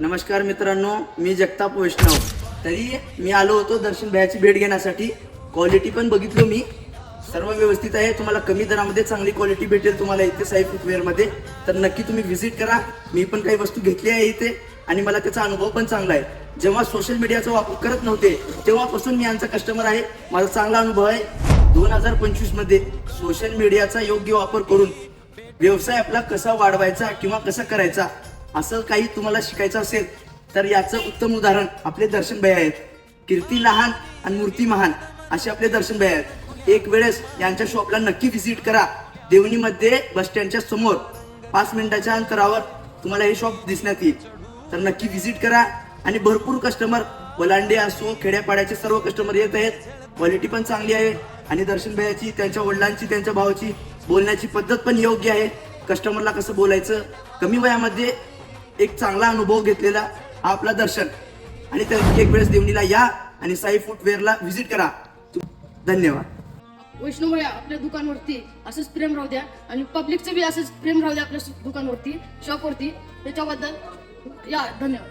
नमस्कार मित्रांनो मी जगताप वैष्णव. तरी मी आलो होतो दर्शन भयाची भेट घेण्यासाठी. क्वालिटी पण बघितलो मी. सर्व व्यवस्थित आहे. तुम्हाला कमी दरामध्ये चांगली क्वालिटी भेटेल तुम्हाला इथे साई फुटवेअरमध्ये तर नक्की तुम्ही व्हिजिट करा. मी पण काही वस्तू घेतली आहे इथे आणि मला त्याचा अनुभव पण चांगला आहे. जेव्हा सोशल मीडियाचा वापर करत नव्हते तेव्हापासून मी यांचा कस्टमर आहे. माझा चांगला अनुभव आहे. दोन हजार पंचवीसमध्ये सोशल मीडियाचा योग्य वापर करून व्यवसाय आपला कसा वाढवायचा किंवा कसा करायचा असं काही तुम्हाला शिकायचं असेल तर याचं उत्तम उदाहरण आपले दर्शन भाई आहेत. कीर्ती लहान आणि मूर्ती महान असे आपले दर्शन भाई आहेत. एक वेळेस यांच्या शॉपला नक्की व्हिजिट करा. देवणीमध्ये बस स्टँडच्या समोर पाच मिनिटाच्या अंतरावर तुम्हाला हे शॉप दिसण्यात येईल. तर नक्की व्हिजिट करा आणि भरपूर कस्टमर वलांडे असो खेड्यापाड्याचे सर्व कस्टमर येत आहेत. क्वालिटी पण चांगली आहे आणि दर्शन भैयाची त्यांच्या वडिलांची त्यांच्या भावाची बोलण्याची पद्धत पण योग्य आहे. कस्टमरला कसं बोलायचं? कमी वयामध्ये एक चांगला अनुभव घेतलेला हा आपला दर्शन. आणि त्या एक वेळेस देवणीला या आणि साई फुटवेअरला व्हिजिट करा. धन्यवाद. वैष्णव आपल्या दुकानवरती असंच प्रेम राहू द्या आणि पब्लिकचं बी असंच प्रेम राहू द्या आपल्या दुकानवरती शॉपवरती त्याच्याबद्दल या धन्यवाद.